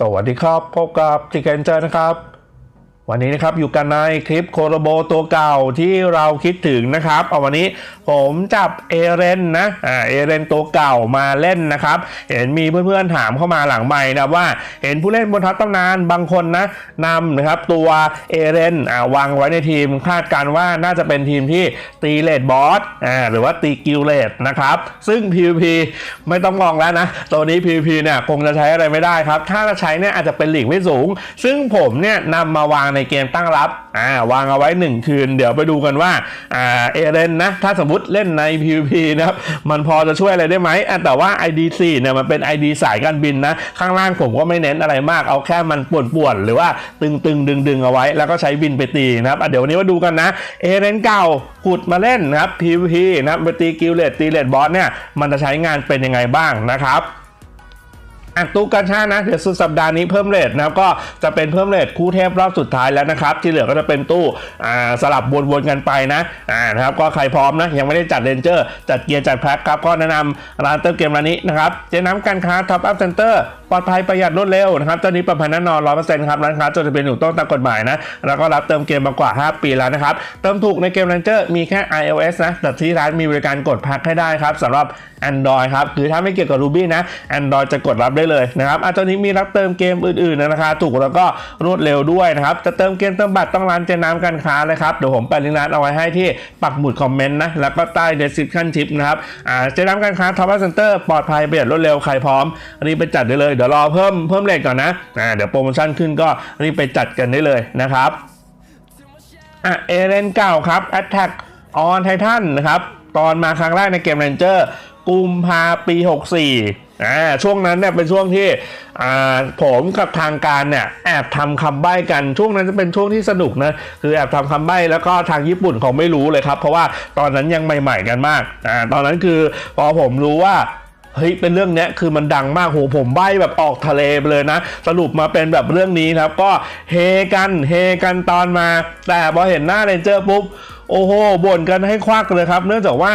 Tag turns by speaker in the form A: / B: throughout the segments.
A: สวัสดีครับ พบกับติเกนเจอร์นะครับ วันนี้นะครับอยู่กันในคลิปโคโรโบตัวเก่าที่เราคิดถึงนะครับเอาวันนี้ผมจับเอเรนนะอ่าเอเรนตัวเก่ามาเล่นนะครับ เห็นมีเพื่อนๆถามเข้ามาหลังใหม่นะว่าเห็นผู้เล่นบนทัพตำนานบางคนนะนำนะครับตัวเอเรนอ่าวางไว้ในทีมคาดการว่าน่าจะเป็นทีมที่ตีเลดบอสอ่าหรือว่าตีกิลเลดนะครับซึ่ง PVP ไม่ต้องมองแล้วนะตัวนี้ PVP เนี่ยคงจะใช้อะไรไม่ได้ครับ ถ้าจะใช้เนี่ยอาจจะเป็นหลีกไม่สูง ซึ่งผมเนี่ยนำมาวางในเกมตั้งรับอ่าวางเอาไว้ 1 คืน เดี๋ยวไปดูกันว่าอ่าเอเรนนะ ถ้าสมมติเล่นใน PVP นะครับมันพอจะช่วยอะไรได้ไหมแต่ว่า ID4 เนี่ยมันเป็น ID สายการบินนะ ข้างล่างผมก็ไม่เน้นอะไรมากเอาแค่มันป่วนๆ หรือว่าตึงๆ ดึงๆ เอาไว้ แล้วก็ใช้บินไปตีนะครับเดี๋ยววันนี้มาดูกันนะเอเรนเก่าขุดมาเล่นนะครับ PVP นะครับไปตีกิลเลตตีเลตบอสเนี่ยมันจะใช้งานเป็นยังไงบ้างนะครับ อะตู้กาชานะเดี๋ยวสุดสัปดาห์นี้เพิ่มเลทนะครับก็จะเป็นเพิ่มเลทคู่เทพรอบสุดท้ายแล้วนะครับที่เหลือก็จะเป็นตู้อ่าสลับวนๆกันไปนะอ่านะครับก็ใครพร้อมนะยังไม่ได้จัดเรนเจอร์ จัดเกียร์จัดแพ็คครับก็แนะนำร้านเติมเกมร้านนี้นะครับเจ๊น้ำการค้าท็อปอัพเซ็นเตอร์ปลอดภัยประหยัดรวดเร็วนะครับเจ้านี้ปลอดภัยแน่นอนร้อยเปอร์เซ็นต์ครับร้านค้าจดทะเบียนถูกต้องตามกฎหมายนะแล้วก็รับเติมเกมมากว่า 5 ปีแล้วนะครับเติมถูกในเกมเรนเจอร์มีแค่ iOS นะแต่ที่ร้านมีบริการกดแพ็คให้ได้ครับสำหรับ Android ครับคือถ้าไม่เกี่ยวกับ Ruby นะ Android จะกดรับได้เลยนะครับอะตอนนี้มีรับเติมเกมอื่นๆนะราคาถูกแล้วก็รวดเร็วด้วยนะครับจะเติมเกมเติมบัตรต้องร้านเจน้ำการค้าเลยครับเดี๋ยวผมแปะลิงก์ร้านเอาไว้ให้ที่ปักหมุดคอมเมนต์นะแล้วก็ใต้ description tip นะครับอ่าเจน้ำการค้า Top Up Center ปลอดภัยประหยัดรวดเร็วใครพร้อมรีบไปจัดได้เลยเดี๋ยวรอเพิ่มเพิ่มเลทก่อนนะอ่าเดี๋ยวโปรโมชั่นขึ้นก็รีบไปจัดกันได้เลยนะครับอะเอเรนเก่าครับ Attack on Titan นะครับตอนมาครั้งแรกในเกม Ranger กุมภาปี 64 อ่าช่วงนั้นเนี่ยเป็นช่วงที่อ่าผมกับทางการเนี่ยแอบทำคำใบ้กันช่วงนั้นจะเป็นช่วงที่สนุกนะคือแอบทำคำใบ้แล้วก็ทางญี่ปุ่นเขาไม่รู้เลยครับ เพราะว่าตอนนั้นยังใหม่ ๆ กันมากอ่าตอนนั้นคือพอผมรู้ว่าเฮ้ยเป็นเรื่องเนี้ยคือมันดังมากโหผมใบ้แบบออกทะเลไปเลยนะ สรุปมาเป็นแบบเรื่องนี้ครับ ก็เฮกันเฮกันตอนมา แต่พอเห็นหน้าเรนเจอร์ปุ๊บ โอ้โหบ่นกันให้ควักเลยครับ เนื่องจากว่า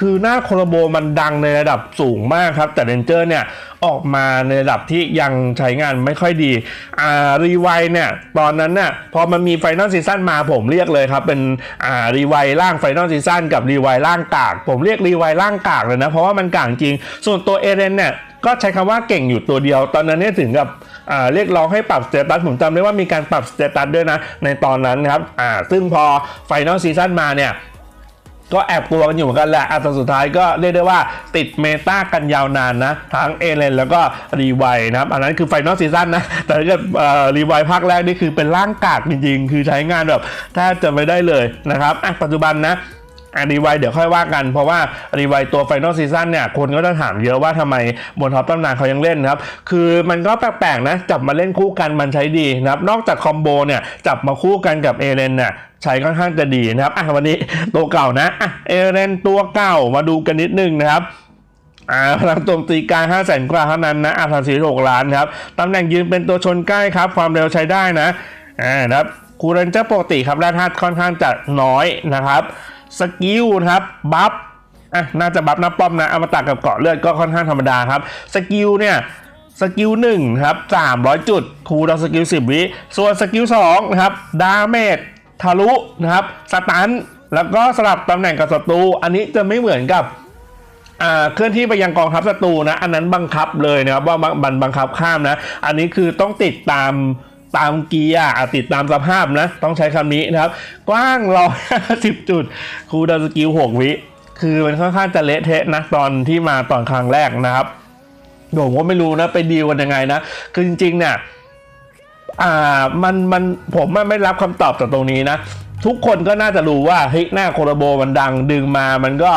A: คือหน้าโคลโบมันดังในระดับสูงมากครับ แต่เรนเจอร์เนี่ยออกมาในระดับที่ยังใช้งานไม่ค่อยดีอ่ารีไวเนี่ยตอนนั้นเนี่ยพอมันมีไฟนอลซีซั่นมาผมเรียกเลยครับ เป็นอ่ารีไวร่างไฟนอลซีซั่นกับรีไวร่างกาก ผมเรียกรีไวร่างกากเลยนะ เพราะว่ามันกากจริง ส่วนตัวเอเรนเนี่ยก็ใช้คำว่าเก่งอยู่ตัวเดียว ตอนนั้นเนี่ยถึงกับ เรียกร้องให้ปรับสเตตัสผมจำได้ว่ามีการปรับสเตตัสด้วยนะ ในตอนนั้นครับซึ่งพอไฟนอลซีซั่นมาเนี่ยก็แอบกลัวกันอยู่เหมือนกันแหละอะแต่สุดท้ายก็เรียกได้ว่าติดเมตากันยาวนานนะ ทั้งเอเลนแล้วก็รีไวนะครับ อันนั้นคือไฟนอลซีซั่นนะ แต่ถ้าเกิดรีไวภาคแรกนี่คือเป็นร่างกากจริงๆ คือใช้งานแบบแทบจะไม่ได้เลยนะครับอะปัจจุบันนะ อะรีไวเดี๋ยวค่อยว่ากัน เพราะว่ารีไวตัวไฟนอลซีซั่นเนี่ยคนก็จะถามเยอะว่าทำไมบนท็อปตำนานเขายังเล่นนะครับ คือมันก็แปลกๆนะ จับมาเล่นคู่กันมันใช้ดีนะครับ นอกจากคอมโบเนี่ยจับมาคู่กันกับเอเลนเนี่ยใช้ค่อนข้างจะดีนะครับอะวันนี้ตัวเก่านะอะเอเลนตัวเก่ามาดูกันนิดนึงนะครับอ่าพลังโจมตีกาง5 0 0 0 0 0กว่าเท่านั้นนะอาถรรพ์สีหกล้านครับตำแหน่งยืนเป็นตัวชนใกล้ครับ ความเร็วใช้ได้นะอ่านะครับคูเรนเจอร์ปกติครับแร่ธาตุค่อนข้างจะน้อยนะครับ สกิลนะครับบัฟอะน่าจะบัฟนับป้อมนะอมตะกับเกาะเลือดก็ค่อนข้างธรรมดาครับสกิลเนี่ยสกิลหนึ่งครับ300 จุดคูดาวสกิล 10 วิส่วนสกิล2นะครับดาเมจทะลุนะครับสตันแล้วก็สลับตำแหน่งกับศัตรูอันนี้จะไม่เหมือนกับอ่าเคลื่อนที่ไปยังกองทัพศัตรูนะ อันนั้นบังคับเลยนะครับว่ามันบังคับข้ามนะ อันนี้คือต้องติดตาม ตามเกียร์ติดตามสภาพนะ ต้องใช้คำนี้นะครับ กว้าง150จุด คูดาวสกิล6วิ คือมันค่อนข้างจะเละเทะนะตอนที่มาตอนครั้งแรกนะครับผมก็ไม่รู้นะ ไปดีลกันยังไงนะ คือจริงๆเนี่ยอ่ามันมันผมไม่รับคำตอบจากตรงนี้นะ ทุกคนก็น่าจะรู้ว่าเฮ้ยหน้าโคโรโบมันดังดึงมามันก็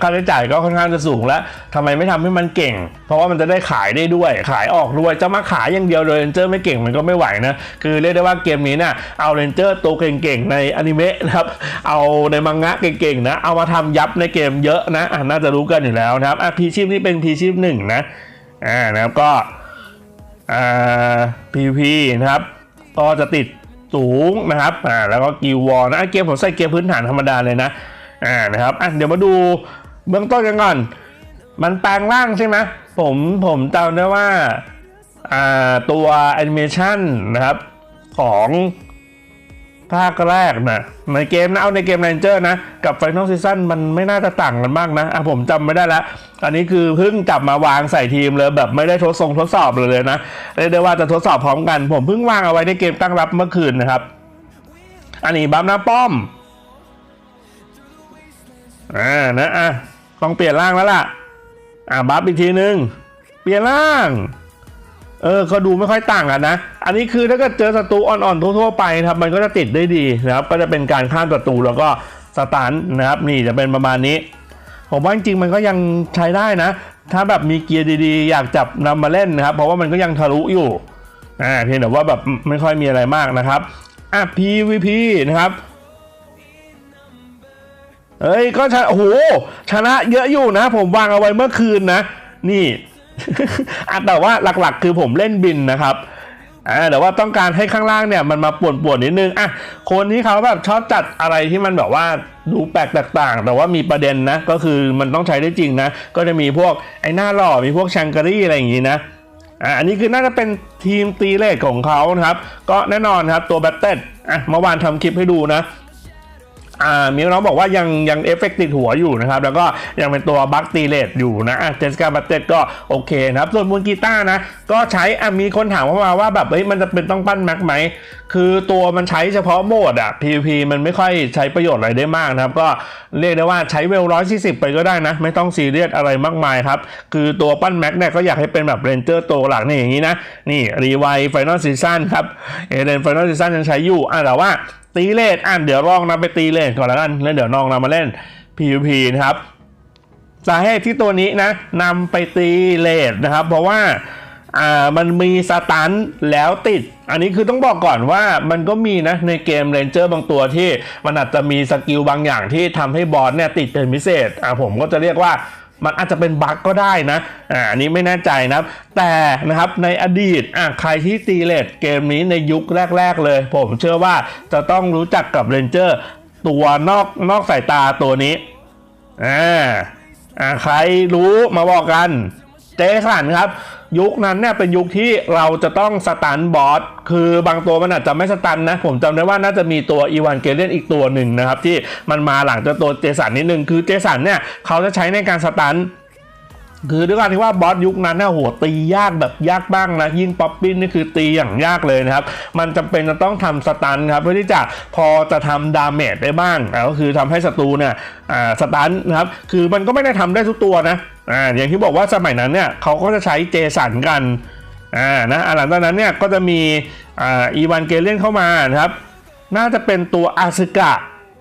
A: ค่าใช้จ่ายก็ค่อนข้างจะสูงแล้วทำไมไม่ทำให้มันเก่ง เพราะว่ามันจะได้ขายได้ด้วย ขายออกด้วยจะมาขายอย่างเดียวโดยเรนเจอร์ไม่เก่งมันก็ไม่ไหวนะ คือเรียกได้ว่าเกมนี้นี่ยเอาเรนเจอร์ตัวเก่งๆในอนิเมะนะครับเอาในมังงะเก่งๆนะเอามาทำยับในเกมเยอะนะะน่าจะรู้กันอยู่แล้วนะครับพีชีพนี่เป็นพีชีพหนึ่งนะอ่านะครับก็อ่า PVP นะครับก็จะติด สูงนะครับอ่าแล้วก็กิววอลนะอะเกมผมใส่เกมพื้นฐานธรรมดาเลยนะอ่านะครับอะเดี๋ยวมาดูเบื้องต้นกันก่อน มันแปลงร่างใช่ไหมผมผมจำได้ว่าอ่าตัวแอนิเมชันนะครับของ ภาคแรกนะในเกมนะเอาในเกม Ranger นะ กับ Final Season มันไม่น่าจะต่างกันมากนะอะผมจำไม่ได้ล้วอันนี้คือเพิ่งกลับมาวางใส่ทีมเลยแบบไม่ได้ทดสอบทดสอบเลยเลยนะเรียกได้ว่าจะทดสอบพร้อมกัน ผมเพิ่งวางเอาไว้ในเกมตั้งรับเมื่อคืนนะครับ อันนี้บัฟหน้าป้อมอ่านะอะต้องเปลี่ยนร่างแล้วล่ะอ่าบัฟอีกทีนึง เปลี่ยนร่าง เออก็ดูไม่ค่อยต่างกันนะ อันนี้คือถ้าเกิดเจอศัตรูอ่อนๆทั่วๆไปครับมันก็จะติดได้ดีนะครับ ก็จะเป็นการข้ามศัตรูแล้วก็สตันนะครับนี่จะเป็นประมาณนี้ ผมว่าจริงๆมันก็ยังใช้ได้นะ ถ้าแบบมีเกียร์ดีๆ อยากจับนำมาเล่นนะครับ เพราะว่ามันก็ยังทะลุอยู่อ่าเพียงแต่ว่าแบบไม่ค่อยมีอะไรมากนะครับอะ PVP นะครับเอ้ยก็ชนะโอ้โหชนะเยอะอยู่นะ ผมวางเอาไว้เมื่อคืนนะ นี่ อะแต่ว่าหลักๆ คือผมเล่นบินนะครับอ่าแต่ว่าต้องการให้ข้างล่างเนี่ยมันมาป่วนๆนิดนึงอะคนที่เขาแบบชอบจัดอะไรที่มันแบบว่าดูแปลกแตกต่าง แต่ว่ามีประเด็นนะ ก็คือมันต้องใช้ได้จริงนะ ก็จะมีพวกไอ้หน้าหล่อมีพวกชังการีอะไรอย่างงี้นะอ่าอันนี้คือน่าจะเป็นทีมตีเลทของเขานะครับ ก็แน่นอนครับตัวแบตเต็ดอะเมื่อวานทำคลิปให้ดูนะ อ่ามีน้องบอกว่ายังยังเอฟเฟกติดหัวอยู่นะครับ แล้วก็ยังเป็นตัวบัคตีเลตอยู่นะเจสกาบัตเต็ดก็โอเคนะครับ ส่วนมูลกีตาร์นะ ก็ใช้อะมีคนถามเข้ามาว่าแบบเฮ้ยมันจะเป็นต้องปั้นแม็กไหม คือตัวมันใช้เฉพาะโหมดอะ PVP มันไม่ค่อยใช้ประโยชน์อะไรได้มากนะครับ ก็เรียกได้ว่าใช้เวลร้อยสี่สิบไปก็ได้นะ ไม่ต้องซีเรียสอะไรมากมายครับ คือตัวปั้นแม็กเนี่ยก็อยากให้เป็นแบบเรนเจอร์ตัวหลักนี่อย่างนี้นะนี่รีไวไฟนอลซีซั่นครับเอเดนไฟนอลซีซั่นยังใช้อยู่อะแต่ว่าตีเลทอะเดี๋ยวลองนำไปตีเลทก่อนแล้วกันแล้วเดี๋ยวน้องนำมาเล่น PVP นะครับสาเหตุที่ตัวนี้นะนำไปตีเลทนะครับ เพราะว่าอ่ามันมีสตันแล้วติด อันนี้คือต้องบอกก่อนว่ามันก็มีนะในเกมเรนเจอร์บางตัวที่มันอาจจะมีสกิลบางอย่างที่ทำให้บอสเนี่ยติดเป็นพิเศษอ่าผมก็จะเรียกว่า มันอาจจะเป็นบั๊กก็ได้นะอ่าอันนี้ไม่แน่ใจนะครับแต่นะครับในอดีตอะใครที่ตีเลดเกมนี้ในยุคแรก ๆ เลย ผมเชื่อว่าจะต้องรู้จักกับเรนเจอร์ตัวนอกนอกสายตาตัวนี้อ่าอ่าใครรู้มาบอกกัน เจ๊ขันครับ ยุคนั้นเนี่ยเป็นยุคที่เราจะต้องสตันบอสคือบางตัวมันอาจจะไม่สตันนะ ผมจำได้ว่าน่าจะมีตัวอีวานเกเลียนอีกตัวหนึ่งนะครับ ที่มันมาหลังจากตัวเจสันนิดนึงคือเจสันเนี่ยเขาจะใช้ในการสตัน คือด้วยการที่ว่าบอสยุคนั้นเนี่ยโหตียากแบบยากบ้างนะยิ่งป๊อปปิ้นนี่คือตีอย่างยากเลยนะครับ มันจำเป็นจะต้องทำสตันครับเพื่อที่จะพอจะทำดาเมจได้บ้างก็คือทำให้ศัตรูเนี่ยอ่าสตันนะครับคือมันก็ไม่ได้ทำได้ทุกตัวนะอ่าอย่างที่บอกว่าสมัยนั้นเนี่ยเขาก็จะใช้เจสันกันอ่านะหลังจากนั้นเนี่ยก็จะมีอ่าอีวานเกเลียนเข้ามานะครับ น่าจะเป็นตัวอาซึกะ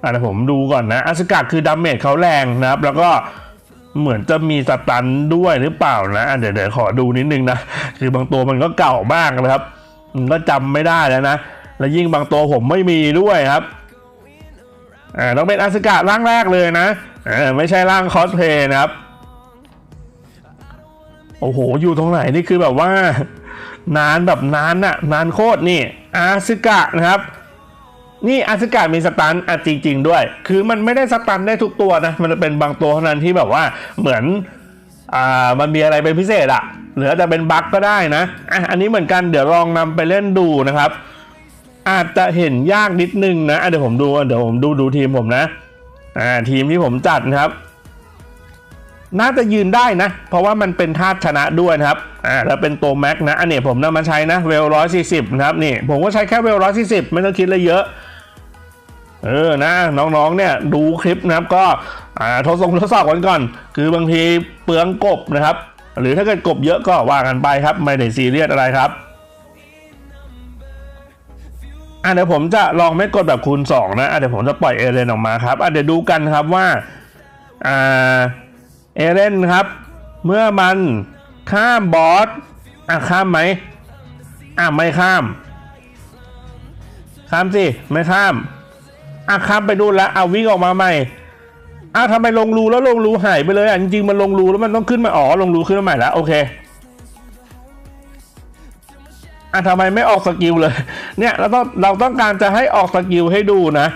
A: อ่าผมดูก่อนนะอาซึกะคือดาเมจเขาแรงนะครับแล้วก็ เหมือนจะมีสตันด้วยหรือเปล่านะเดี๋ยวเดี๋ยวขอดูนิดนึงนะ คือบางตัวมันก็เก่ามากนะครับมันก็จำไม่ได้แล้วนะ แล้วยิ่งบางตัวผมไม่มีด้วยครับอ่าต้องเป็นอาซึกะร่างแรกเลยนะอ่าไม่ใช่ร่างคอสเพลย์นะครับ โอ้โห อยู่ตรงไหนนี่คือแบบว่า นานแบบนานอะนานโคตรนี่อาซึกะนะครับ นี่อาซึกะมีสตันอะจริง ๆ ด้วย คือมันไม่ได้สตันได้ทุกตัวนะ มันจะเป็นบางตัวเท่านั้นที่แบบว่าเหมือนอ่ามันมีอะไรเป็นพิเศษอะหรืออาจจะเป็นบั๊กก็ได้นะอะอันนี้เหมือนกันเดี๋ยวลองนำไปเล่นดูนะครับ อาจจะเห็นยากนิดนึงนะะเดี๋ยวผมดูเดี๋ยวผมดูดูทีมผมนะอ่าทีมที่ผมจัดนะครับ น่าจะยืนได้นะ เพราะว่ามันเป็นธาตุชนะด้วยครับอ่าแล้วเป็นตัวแม็กนะอันนี้ผมนำมาใช้นะเวลร้อยสี่สิบนะครับนี่ผมก็ใช้แค่เวลร้อยสี่สิบไม่ต้องคิดอะไรเยอะ เออนะน้องๆเนี่ยดูคลิปนะครับก็ทดสอบทดสอบกันก่อน คือบางทีเปลืองกบนะครับ หรือถ้าเกิดกบเยอะก็ว่ากันไปครับ ไม่ได้ซีเรียสอะไรครับอะเดี๋ยวผมจะลองไม่กดแบบคูณ 2 นะอะเดี๋ยวผมจะปล่อยเอเลนออกมาครับอะเดี๋ยวดูกันครับว่าอ่าเอเลนครับ เมื่อมันข้ามบอสอะข้ามไหมอะไม่ข้าม ข้ามสิไม่ข้าม อะข้ามไปดูนแล้วเอาวิ่งออกมาใหม่อะทำไมลงรูแล้วลงรูหายไปเลยอะจริงๆมันลงรูแล้วมันต้องขึ้นมาอ๋อลงรูขึ้นมาใหม่แล้วโอเคอะทำไมไม่ออกสกิลเลย เนี่ยเราต้องเราต้องการจะให้ออกสกิลให้ดูนะ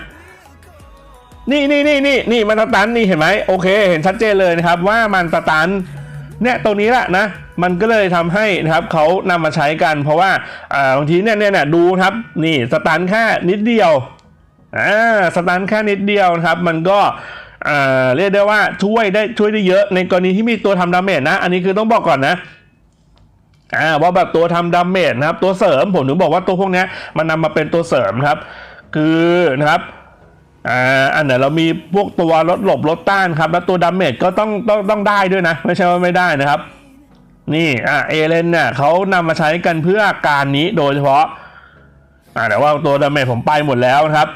A: นี่นี่นี่นี่นี่มันสตันนี่เห็นไหมโอเค เห็นชัดเจนเลยนะครับ ว่ามันสตันเนี่ยตรงนี้แหละนะ มันก็เลยทำให้นะครับเขานำมาใช้กัน เพราะว่าอ่าบางทีเนี่ยเนี่ยเนี่ยดูครับ นี่สตันแค่นิดเดียว อ่าสตันแค่นิดเดียวนะครับ มันก็อ่าเรียกได้ว่าช่วยได้ช่วยได้เยอะในกรณีที่มีตัวทำดาเมจนะ อันนี้คือต้องบอกก่อนนะอ่าว่าแบบตัวทำดาเมจนะครับ ตัวเสริมผมถึงบอกว่าตัวพวกนี้มันนำมาเป็นตัวเสริมครับ คือนะครับอ่าอันไหนเรามีพวกตัวลดหลบลดต้านครับ แล้วตัวดาเมจก็ต้องต้องต้องได้ด้วยนะ ไม่ใช่ว่าไม่ได้นะครับ นี่อ่าเอเลนเนี่ยเขานำมาใช้กันเพื่อการนี้โดยเฉพาะอ่าแต่ว่าตัวดาเมจผมไปหมดแล้วนะครับ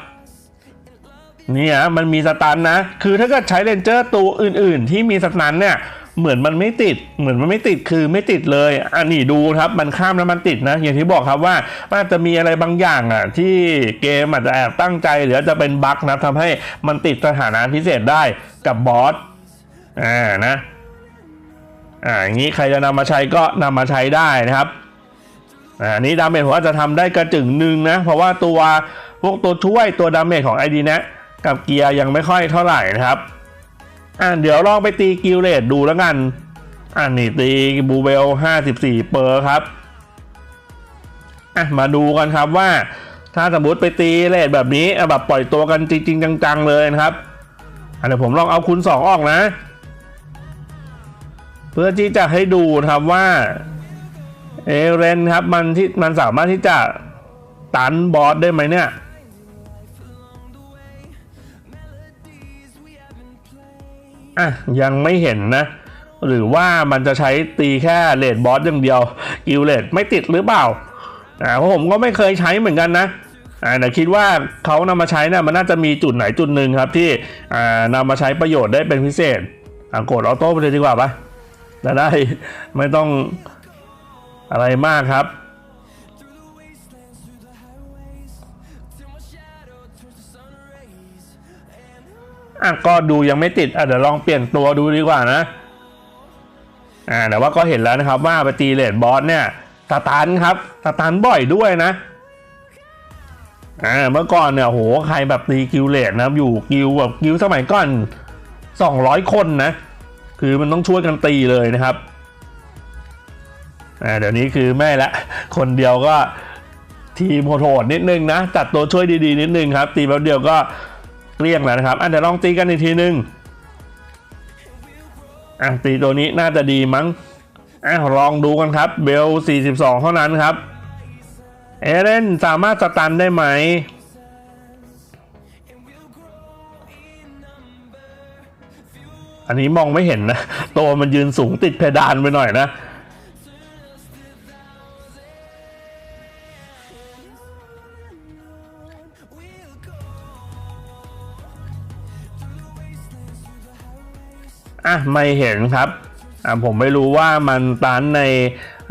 A: เนี่ยมันมีสตันนะ คือถ้าเกิดใช้เรนเจอร์ตัวอื่น ๆ ที่มีสตันเนี่ยเหมือนมันไม่ติด เหมือนมันไม่ติดคือไม่ติดเลยอันนี้ดูครับมันข้ามแล้วมันติดนะ อย่างที่บอกครับว่ามันจะมีอะไรบางอย่างอะที่เกมอาจจะแอบตั้งใจหรือจะเป็นบั๊กนะทำให้มันติดสถานะพิเศษได้กับบอสอ่านะอ่าอย่างนี้ใครจะนำมาใช้ก็นำมาใช้ได้นะครับอ่านี้ดาเมจผมอาจจะทำได้กระจึงหนึ่งนะ เพราะว่าตัวพวกตัวช่วยตัวดาเมจของไอดีนะ กับเกียร์ยังไม่ค่อยเท่าไหร่นะครับอ่าเดี๋ยวลองไปตีกิลเลตดูแล้วกันอ่านี่ตีบูเบล 54 เปอร์ครับอะมาดูกันครับว่า ถ้าสมมติไปตีเลทแบบนี้แบบปล่อยตัวกันจริง ๆ จัง ๆ เลยนะครับอะเดี๋ยวผมลองเอาคูณ2ออกนะ เพื่อที่จะให้ดูครับว่าเอเรนครับมันที่มันสามารถที่จะตันบอสได้ไหมเนี่ย อะยังไม่เห็นนะ หรือว่ามันจะใช้ตีแค่เลดบอสอย่างเดียวกิลเลดไม่ติดหรือเปล่าอ่าเพราะผมก็ไม่เคยใช้เหมือนกันนะอ่าแต่คิดว่าเขานำมาใช้นี่ยมันน่าจะมีจุดไหนจุดหนึ่งครับที่อ่านำมาใช้ประโยชน์ได้เป็นพิเศษอ่ากดออโต้ไปเลยดีกว่าปะจะได้ไม่ต้องอะไรมากครับ อะก็ดูยังไม่ติดอะเดี๋ยวลองเปลี่ยนตัวดูดีกว่านะอ่าแต่ว่าก็เห็นแล้วนะครับว่าไปตีเลดบอสเนี่ยสตันครับสตันบ่อยด้วยนะอ่าเมื่อก่อนเนี่ยโหใครแบบตีกิลเลดนะครับอยู่กิลแบบกิลสมัยก่อน200 คนนะ คือมันต้องช่วยกันตีเลยนะครับอ่าเดี๋ยวนี้คือไม่ละ คนเดียวก็ทีมโหดๆนิดนึงนะ จัดตัวช่วยดีๆ นิดนึงครับ ตีแป๊บเดียวก็ เกลี้ยงแล้วนะครับอะเดี๋ยวลองตีกันอีกทีนึงอะตีตัวนี้น่าจะดีมั้งอะลองดูกันครับ เบล 42 เท่านั้นครับ เอเลนสามารถสตันได้ไหมอันนี้มองไม่เห็นนะ ตัวมันยืนสูงติดเพดานไปหน่อยนะ อะไม่เห็นครับอะผมไม่รู้ว่ามันตันใน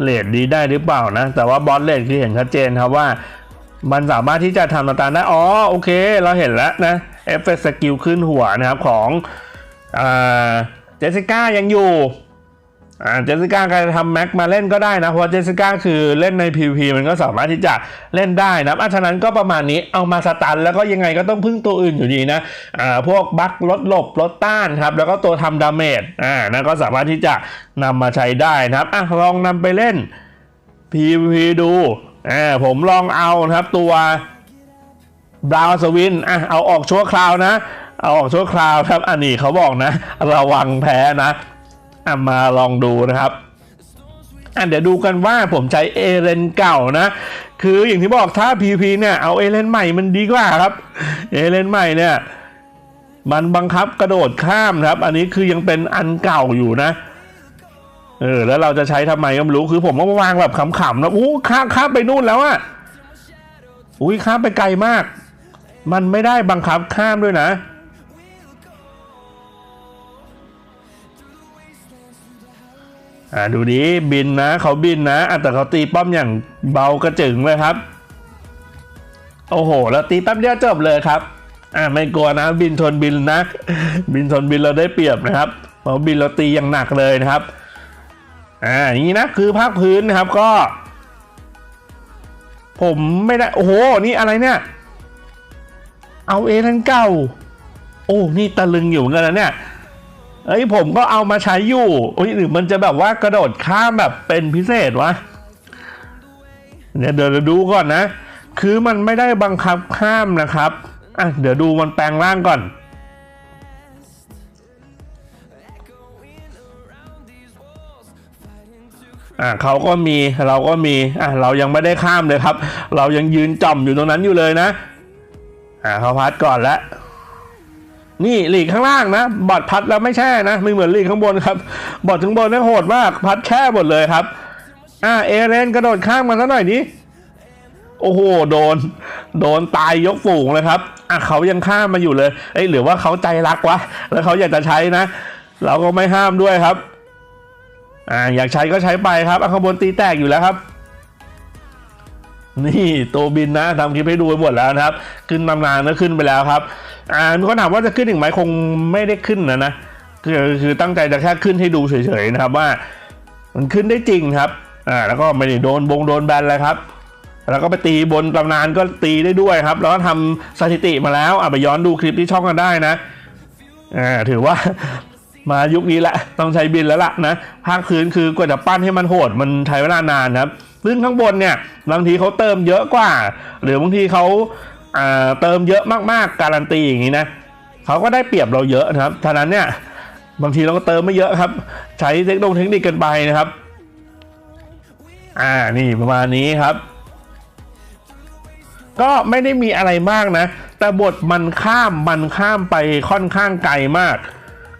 A: เลดดีได้หรือเปล่านะ แต่ว่าบอสเลดคือเห็นชัดเจนครับว่า มันสามารถที่จะทำตันได้อ๋อโอเค เราเห็นแล้วนะเอฟเฟกต์สกิลขึ้นหัวนะครับของเจสสิก้ายังอยู่ อ่าเจสสิก้าใครทำแม็กมาเล่นก็ได้นะ เพราะว่าเจสสิก้าคือเล่นใน PVP มันก็สามารถที่จะเล่นได้นะอะฉะนั้นก็ประมาณนี้เอามาสตัน แล้วก็ยังไงก็ต้องพึ่งตัวอื่นอยู่ดีนะอ่าพวกบัคลดหลบลดต้านครับ แล้วก็ตัวทำดาเมจอ่านั่นก็สามารถที่จะนำมาใช้ได้นะครับอะลองนำไปเล่น PVP ดูอ่าผมลองเอานะครับตัวบราวสวินอะเอาออกชั่วคราวนะ เอาออกชั่วคราวครับอันนี้เขาบอกนะ ระวังแพ้นะ มาลองดูนะครับอะเดี๋ยวดูกันว่าผมใช้เอเลนเก่านะ คืออย่างที่บอกถ้า PVP เนี่ยเอาเอเลนใหม่มันดีกว่าครับเอเลนใหม่เนี่ยมันบังคับกระโดดข้ามครับ อันนี้คือยังเป็นอันเก่าอยู่นะเออแล้วเราจะใช้ทำไมก็ไม่รู้คือผมก็วางแบบขำๆนะอู้ข้ามข้ามไปนู่นแล้วอะอุ้ยข้ามไปไกลมาก มันไม่ได้บังคับข้ามด้วยนะ อ่าดูดิบินนะเขาบินนะอะแต่เขาตีป้อมอย่างเบากระจึงเลยครับ โอ้โห แล้วตีแป๊บเดียวจบเลยครับอ่าไม่กลัวนะบินชนบินนะบินชนบินเราได้เปรียบนะครับเพราะบินเราตีอย่างหนักเลยนะครับอ่าอย่างนี้นะคือภาคพื้นนะครับก็ ผมไม่ได้โอ้โหนี่อะไรเนี่ย เอาเอทั้งเก่า โอ้นี่ตะลึงอยู่เหมือนกันนะเนี่ย เอ้ยผมก็เอามาใช้อยู่อุ้ยหรือมันจะแบบว่ากระโดดข้ามแบบเป็นพิเศษวะเนี่ยเดี๋ยวดูก่อนนะ คือมันไม่ได้บังคับข้ามนะครับอะเดี๋ยวดูมันแปลงร่างก่อนอ่าเขาก็มีเราก็มีอะเรายังไม่ได้ข้ามเลยครับ เรายังยืนจ่อมอยู่ตรงนั้นอยู่เลยนะอ่าเขาพัดก่อนแล้ว นี่หลีกข้างล่างนะบอดพัดแล้วไม่แช่นะไม่เหมือนหลีกข้างบนครับบอดถึงบนนี่โหดมากพัดแช่หมดเลยครับอ่าเอเรนกระโดดข้ามมาซะหน่อยดิโอ้โหโดน โดนตายยกฝูงเลยครับอะเขายังข้ามมาอยู่เลยเอ้ยหรือว่าเขาใจรักวะแล้วเขาอยากจะใช้นะ เราก็ไม่ห้ามด้วยครับอ่าอยากใช้ก็ใช้ไปครับอะข้างบนตีแตกอยู่แล้วครับ นี่ตัวบินนะทำคลิปให้ดูไปหมดแล้วนะครับ ขึ้นตำนานก็ขึ้นไปแล้วครับ อ่ามีคนถามว่าจะขึ้นอีกไหมคงไม่ได้ขึ้นนะนะคือคือตั้งใจจะแค่ขึ้นให้ดูเฉยๆนะครับว่า มันขึ้นได้จริงครับ อ่า แล้วก็ไม่ได้โดนบงโดนแบนเลยครับ แล้วก็ไปตีบนตำนานก็ตีได้ด้วยครับ แล้วก็ทำสถิติมาแล้วอะไปย้อนดูคลิปที่ช่องกันได้นะ อ่า ถือว่ามายุคนี้แหละต้องใช้บินแล้วล่ะนะภาคพื้นคือกว่าจะปั้นให้มันโหดมันใช้เวลานานครับ ซึ่งข้างบนเนี่ยบางทีเขาเติมเยอะกว่า หรือบางทีเขาเติมเยอะมากๆการันตีอย่างนี้นะเขาก็ได้เปรียบเราเยอะนะครับฉะนั้นเนี่ยบางทีเราก็เติมไม่เยอะครับ ใช้เทคโนโลยีเทคนิคกันไปนะครับ อ่านี่ประมาณนี้ครับ ก็ไม่ได้มีอะไรมากนะ แต่บทมันข้ามมันข้ามไปค่อนข้างไกลมาก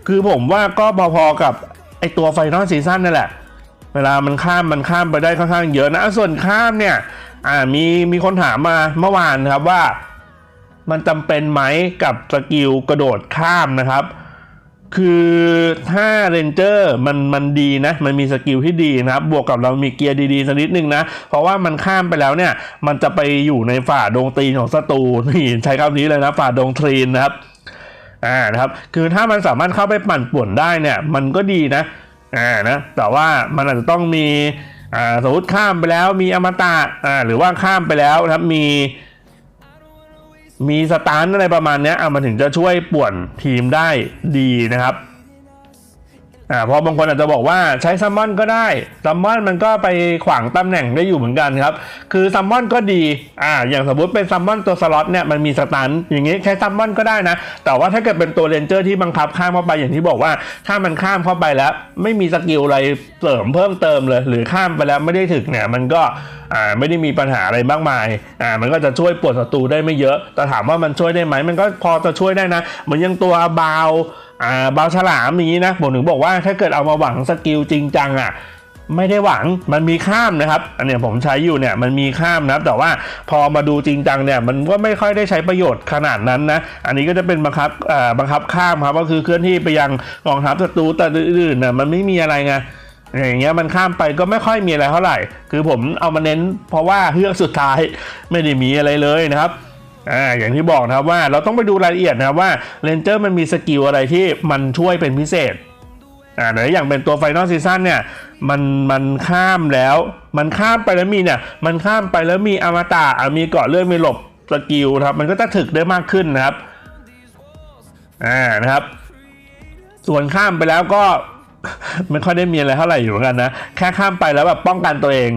A: คือผมว่าก็พอๆกับไอตัวไฟนอลซีซั่นนั่นแหละ เวลามันข้ามมันข้ามไปได้ค่อนข้างเยอะนะ ส่วนข้ามเนี่ยอ่ามีมีคนถามมาเมื่อวานครับว่า มันจำเป็นไหมกับสกิลกระโดดข้ามนะครับ คือถ้าเรนเจอร์มันมันดีนะ มันมีสกิลที่ดีนะครับ บวกกับเรามีเกียร์ดีๆสักนิดนึงนะ เพราะว่ามันข้ามไปแล้วเนี่ย มันจะไปอยู่ในฝ่าดงตีนของศัตรูนี่ใช้คำนี้เลยนะฝ่าดงทรีนนะครับอ่านะครับ คือถ้ามันสามารถเข้าไปปั่นป่วนได้เนี่ย มันก็ดีนะ อ่านะแต่ว่ามันอาจจะต้องมีอ่าสมมติข้ามไปแล้วมีอมตะอ่าหรือว่าข้ามไปแล้วนะครับมี มีสตาร์อะไรประมาณนี้อะมันถึงจะช่วยป่วนทีมได้ดีนะครับ อ่าเพราะบางคนอาจจะบอกว่าใช้ซัมมอนก็ได้ซัมมอนมันก็ไปขวางตำแหน่งได้อยู่เหมือนกันครับ คือซัมมอนก็ดีอ่าอย่างสมมติเป็นซัมมอนตัวสล็อตเนี่ยมันมีสตันอย่างงี้ใช้ซัมมอนก็ได้นะ แต่ว่าถ้าเกิดเป็นตัวเรนเจอร์ที่บังคับข้ามเข้าไปอย่างที่บอกว่า ถ้ามันข้ามเข้าไปแล้ว ไม่มีสกิลอะไรเสริมเพิ่มเติมเลย หรือข้ามไปแล้วไม่ได้ถึกเนี่ยมันก็อ่าไม่ได้มีปัญหาอะไรมากมายอ่ามันก็จะช่วยปวดศัตรูได้ไม่เยอะ แต่ถามว่ามันช่วยได้ไหมมันก็พอจะช่วยได้นะเหมือนอยังตัวบาว อ่าบาวฉลามนี้นะผมถึงบอกว่าถ้าเกิดเอามาหวังสกิลจริงจังอะไม่ได้หวังมันมีข้ามนะครับ อันเนี้ยผมใช้อยู่เนี่ยมันมีข้ามนะครับ แต่ว่าพอมาดูจริงจังเนี่ยมันก็ไม่ค่อยได้ใช้ประโยชน์ขนาดนั้นนะ อันนี้ก็จะเป็นบังคับบังคับข้ามครับก็คือเคลื่อนที่ไปยังกองทัพศัตรูแต่อื่นๆน่ะมันไม่มีอะไรไงอย่างเงี้ยมันข้ามไปก็ไม่ค่อยมีอะไรเท่าไหร่ คือผมเอามาเน้นเพราะว่าเฮือกสุดท้ายไม่ได้มีอะไรเลยนะครับ อ่าอย่างที่บอกนะครับว่าเราต้องไปดูรายละเอียดนะครับว่าเรนเจอร์มันมีสกิลอะไรที่มันช่วยเป็นพิเศษอ่าไหนอย่างเป็นตัวไฟนอลซีซั่นเนี่ยมันมันข้ามแล้ว มันข้ามไปแล้วมีเนี่ยมันข้ามไปแล้วมีอมตะอะมีเกาะเลื่อดมีหลบสกิลครับมันก็จะถึกได้มากขึ้นนะครับอ่านะครับ ส่วนข้ามไปแล้วก็ไม่ค่อยได้มีอะไรเท่าไหร่อยู่เหมือนกันนะแค่ข้ามไปแล้วแบบป้องกันตัวเอง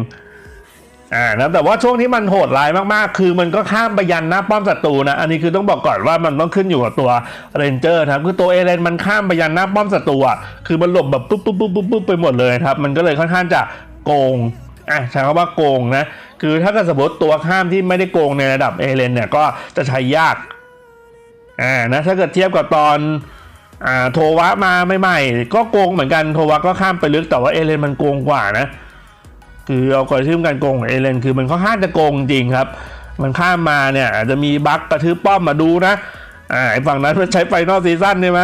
A: อ่านะแต่ว่าช่วงที่มันโหดร้ายมากๆ คือมันก็ข้ามไปยันหน้าป้อมศัตรูนะ อันนี้คือต้องบอกก่อนว่ามันต้องขึ้นอยู่กับตัวเรนเจอร์ครับคือตัวเอเลนมันข้ามไปยันหน้าป้อมศัตรูอะคือมันหลบแบบปุ๊บปุ๊บปุ๊บปุ๊บปุ๊บไปหมดเลยครับ มันก็เลยค่อนข้างจะโกงอะใช้คำว่าโกงนะ คือถ้าเกิดสมมติตัวข้ามที่ไม่ได้โกงในระดับเอเลนเนี่ยก็จะใช้ยากอ่านะถ้าเกิดเทียบกับตอนอ่าโทวะมาใหม่ๆก็โกงเหมือนกันโทวะก็ข้ามไปลึกแต่ว่าเอเลนมันโกงกว่านะ คือเอากริทึมการโกงของเอเลนคือมันค่อนข้างจะโกงจริงครับ มันข้ามมาเนี่ยอาจจะมีบั๊กกระทืบป้อมมาดูนะอ่าไอ้ฝั่งนั้นมันใช้ไฟนอลซีซั่นใช่ไหม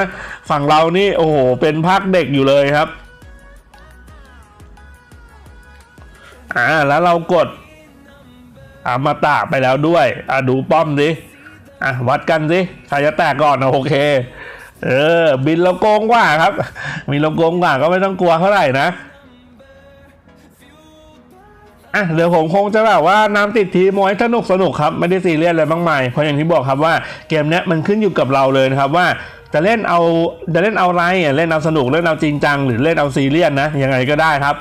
A: ฝั่งเรานี่โอ้โหเป็นภาคเด็กอยู่เลยครับอ่าแล้วเรากดอามาตะไปแล้วด้วยอ่าดูป้อมสิอะวัดกันสิใครจะแตกก่อนนะโอเค เออ บินเราโกงกว่าครับ มีเราโกงกว่าก็ไม่ต้องกลัวเท่าไหร่นะ อะเดี๋ยวผมคงจะแบบว่าน้ำติดทีมวยสนุกสนุกครับ ไม่ได้ซีเรียสอะไรมากมายเพราะอย่างที่บอกครับว่าเกมนี้มันขึ้นอยู่กับเราเลยนะครับว่าจะเล่นเอาจะเล่นเอาไรอะเล่นเอาสนุกเล่นเอาจริงจัง หรือเล่นเอาซีเรียสนะยังไงก็ได้ครับ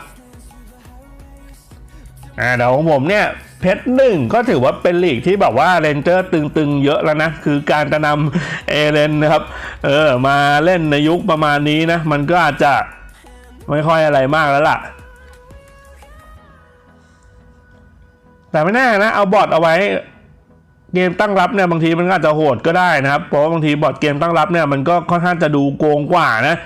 A: อ่าเดี๋ยวของผมเนี่ยเพชรหนึ่งก็ถือว่าเป็นลีกที่แบบว่าเรนเจอร์ตึงๆ เยอะแล้วนะ คือการจะนำเอเลนนะครับเออมาเล่นในยุคประมาณนี้นะ มันก็อาจจะไม่ค่อยอะไรมากแล้วล่ะ แต่ไม่แน่นะเอาบอทเอาไว้เกมตั้งรับเนี่ยบางทีมันก็อาจจะโหดก็ได้นะครับ เพราะว่าบางทีบอทเกมตั้งรับเนี่ยมันก็ค่อนข้างจะดูโกงกว่านะ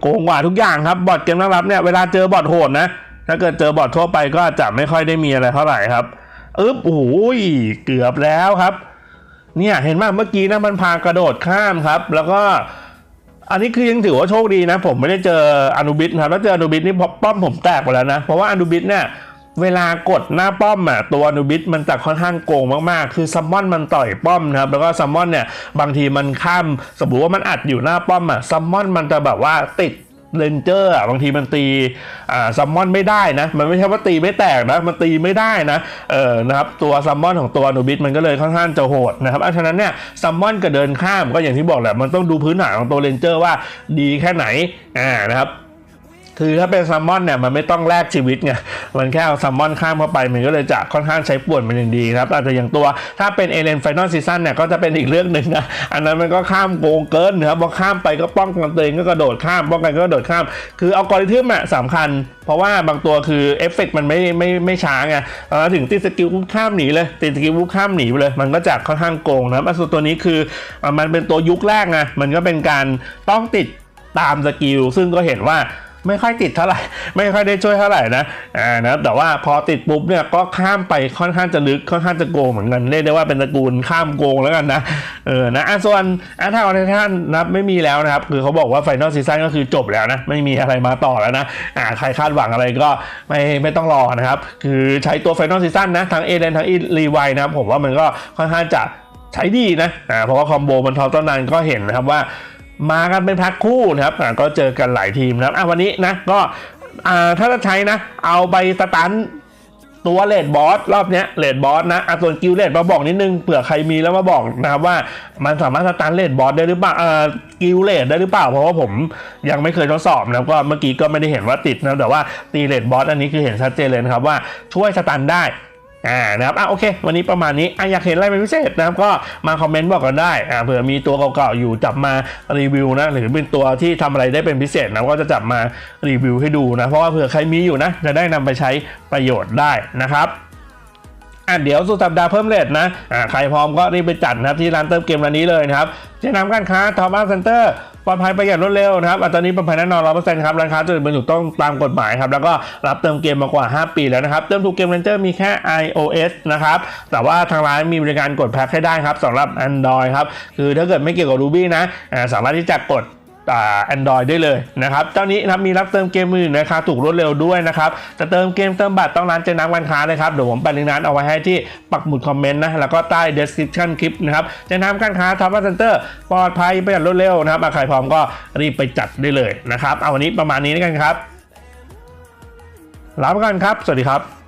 A: โกงกว่าทุกอย่างครับบอทเกมตั้งรับเนี่ยเวลาเจอบอทโหดนะถ้าเกิดเจอบอททั่วไปก็จะไม่ค่อยได้มีอะไรเท่าไหร่ครับอึ๊บโอ้โหเกือบแล้วครับ เนี่ยเห็นไหมเมื่อกี้นะมันพากระโดดข้ามครับ แล้วก็ อันนี้คือยังถือว่าโชคดีนะ ผมไม่ได้เจออนุบิสครับแล้วเจออนุบิสนี่ป้อมผมแตกไปแล้วนะ เพราะว่าอนุบิสเนี่ย เวลากดหน้าป้อมอะตัวอนุบิสมันจะค่อนข้างโกงมากๆ คือซัมมอนมันต่อยป้อมนะครับแล้วก็ซัมมอนเนี่ยบางทีมันข้ามสมมติว่ามันอัดอยู่หน้าป้อมอะซัมมอนมันจะแบบว่าติดเลนเจอร์อะบางทีมันตีอ่าซัมมอนไม่ได้นะ มันไม่ใช่ว่าตีไม่แตกนะ มันตีไม่ได้นะ เออนะครับ ตัวซัมมอนของตัวอนุบิสมันก็เลยค่อนข้างจะโหดนะครับเพราะฉะนั้นเนี่ยซัมมอนกับเดินข้ามก็อย่างที่บอกแหละ มันต้องดูพื้นฐานของตัวเลนเจอร์ว่าดีแค่ไหน อ่านะครับ คือถ้าเป็นแซัมอนเนี่ยมันไม่ต้องแลกชีวิตไง มันแค่เอาซัมอนข้ามเข้าไป มันก็เลยจะค่อนข้างใช้ป่วนมันอย่างดีครับ อาจจะอย่างตัวถ้าเป็นเอเลนไฟนอลซีซั่นเนี่ยก็จะเป็นอีกเรื่องหนึ่งนะ อันนั้นมันก็ข้ามโกงเกินนะครับพอข้ามไปก็ป้องกันตัวเองก็กระโดดข้ามป้องกันก็กระโดดข้าม คือเอากริทึมอะสำคัญ เพราะว่าบางตัวคือเอฟเฟกต์มันไม่ไม่ไม่ช้าไงถึงติดสกิลปุ๊บข้ามหนีเลยติดสกิลปุ๊บข้ามหนีไปเลย มันก็จะค่อนข้างโกงนะครับอะส่วนตัวนี้คือมันเป็นตัวยุคแรกไงมันก็เป็นการต้องติดตามสกิลซึ่งก็เห็นว่า ไม่ค่อยติดเท่าไหร่ ไม่ค่อยได้ช่วยเท่าไหร่นะอ่านะแต่ว่าพอติดปุ๊บเนี่ยก็ข้ามไปค่อนข้างจะลึกค่อนข้างจะโกงเหมือนกันเรียกได้ว่าเป็นตระกูลข้ามโกงแล้วกันนะเออนะอะส่วนอันท่าอันท่านนะไม่มีแล้วนะครับ คือเขาบอกว่าไฟนอลซีซั่นก็คือจบแล้วนะ ไม่มีอะไรมาต่อแล้วนะอ่าใครคาดหวังอะไรก็ไม่ไม่ต้องรอนะครับ คือใช้ตัวไฟนอลซีซั่นนะทั้งเอเดนทั้งอีรีไวนะครับผมว่ามันก็ค่อนข้างจะใช้ดีนะอ่าเพราะว่าคอมโบมันทอต้นนานก็เห็นนะครับว่า มากันเป็นแพ็คคู่นะครับก็เจอกันหลายทีมนะครับวันนี้นะก็ถ้าจะใช้นะ เอาไปสตันตัวเลดบอสรอบนี้เลดบอสนะอะส่วนกิลเลดมาบอกนิดนึงเผื่อใครมีแล้วมาบอกนะครับว่ามันสามารถสตันเลดบอสได้หรือเปล่าอ่ากิลเลดได้หรือเปล่า เพราะว่าผมยังไม่เคยทดสอบนะก็เมื่อกี้ก็ไม่ได้เห็นว่าติดนะแต่ว่าตีเลดบอสอันนี้คือเห็นชัดเจนเลยนะครับว่าช่วยสตันได้ อ่านะครับอะโอเค วันนี้ประมาณนี้อะอยากเห็นอะไรเป็นพิเศษนะครับก็มาคอมเมนต์บอกกันได้อ่าเผื่อมีตัวเก่าๆอยู่จับมารีวิวนะหรือเป็นตัวที่ทำอะไรได้เป็นพิเศษนะก็จะจับมารีวิวให้ดูนะเพราะว่าเผื่อใครมีอยู่นะจะได้นำไปใช้ประโยชน์ได้นะครับอะเดี๋ยวสุดสัปดาห์เพิ่มเลทนะอ่าใครพร้อมก็รีบไปจัดนะครับที่ร้านเติมเกมร้านนี้เลยนะครับจ๊น้ำการค้าทอมัสเซ็นเตอร์ ปลอดภัยประหยัดรวดเร็วนะครับอัตรานี้ปลอดภัยแน่นอนร้อยเปอร์เซ็นต์ครับร้านค้าจะเนินถูกต้องตามกฎหมายครับแล้วก็รับเติมเกมมากว่า 5 ปีแล้วนะครับเติมถูกเกมเรนเจอร์มีแค่ iOS นะครับแต่ว่าทางร้านมีบริการกดแพ็คให้ได้ครับสำหรับ Android ครับคือถ้าเกิดไม่เกี่ยวกับ Ruby นะสามารถที่จะกด แอนดรอยได้เลยนะครับเจ้านี้นะครับมีรับเติมเกมมือถือนะครับถูกรวดเร็วด้วยนะครับจะเติมเกมเติมบัตรต้องร้านเจนักวันค้าเลยครับเดี๋ยวผมแปะลิงก์ร้านเอาไว้ให้ที่ปักหมุดคอมเมนต์นะแล้วก็ใต้ description คลิปนะครับเจนักการค้าท็อปเซ็นเตอร์ปลอดภัยประหยัดรวดเร็วนะครับใครพร้อมก็รีบไปจัดได้เลยนะครับเอาวันนี้ประมาณนี้แล้วกันครับลาไปก่อนครับ สวัสดีครับ